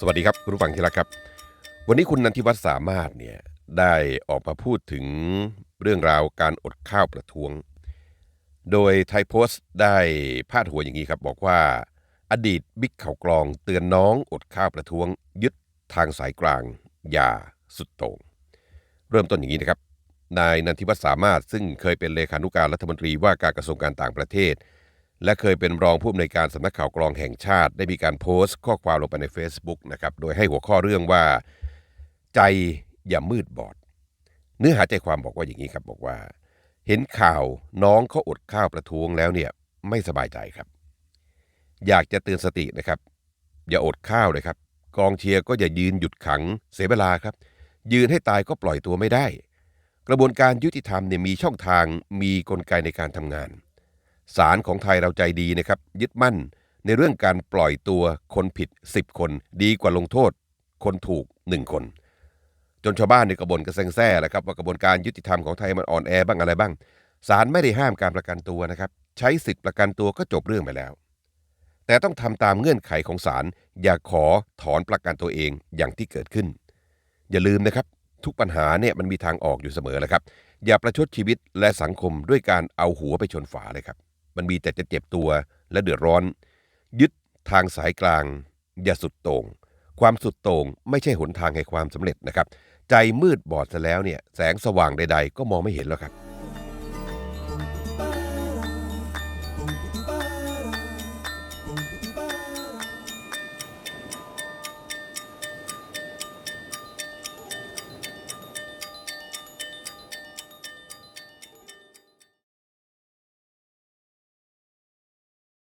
สวัสดีครับคุณผู้ฟังที่รักครับ วันนี้คุณนันทิวัฒน์สามารถเนี่ยได้ออกมาพูดถึงเรื่องราวการอดข้าวประท้วง โดยไทยโพสต์ได้พาดหัวอย่างนี้ครับ บอกว่า อดีตบิ๊กเข่ากลองเตือนน้องอดข้าวประท้วง ยึดทางสายกลาง อย่าสุดโต่งเริ่มต้นอย่างนี้นะครับนายนันทิวัฒน์สามารถซึ่งเคยเป็นเลขานุการรัฐมนตรีว่าการกระทรวงการต่างประเทศ และเคยเป็นรองผู้อำนวยการสำนักข่าวกรองแห่งชาติ ได้มีการโพสต์ข้อความลงไปใน Facebook นะครับโดยให้หัวข้อเรื่องว่า ใจอย่ามืดบอด เนื้อหาใจความบอกว่าอย่างนี้ครับบอกว่า เห็นข่าวน้องเขาอดข้าวประท้วงแล้วเนี่ยไม่สบายใจครับ อยากจะเตือนสตินะครับ อย่าอดข้าวเลยครับกองเชียร์ก็อย่ายืนหยุดขังเสียเวลาครับ ยืนให้ตายก็ปล่อยตัวไม่ได้ กระบวนการยุติธรรมเนี่ยมีช่องทางมีกลไกในการทำงาน ศาลของไทยเราใจดีนะครับ ยึดมั่นในเรื่องการปล่อยตัวคนผิด 10 คน ดีกว่าลงโทษ คนถูก 1 คน จนชาวบ้านในกระบวนกระเซงแซ่แหละครับว่ากระบวนการยุติธรรมของไทยมันอ่อนแอบ้างอะไรบ้างศาลไม่ได้ห้ามการประกันตัวนะครับ ใช้สิทธิประกันตัวก็จบเรื่องไปแล้ว แต่ต้องทำตามเงื่อนไขของศาลอย่าขอถอนประกันตัวเองอย่างที่เกิดขึ้น อย่าลืมนะครับ ทุกปัญหาเนี่ยมันมีทางออกอยู่เสมอแหละครับ อย่าประชดชีวิตและสังคมด้วยการเอาหัวไปชนฝาเลยครับ มันมีแต่จะเจ็บตัวและเดือดร้อน ยึดทางสายกลาง อย่าสุดโต่งความสุดโต่งไม่ใช่หนทางแห่งความสำเร็จนะครับ ใจมืดบอดซะแล้วเนี่ยแสงสว่างใด ๆ ก็มองไม่เห็นแล้วครับ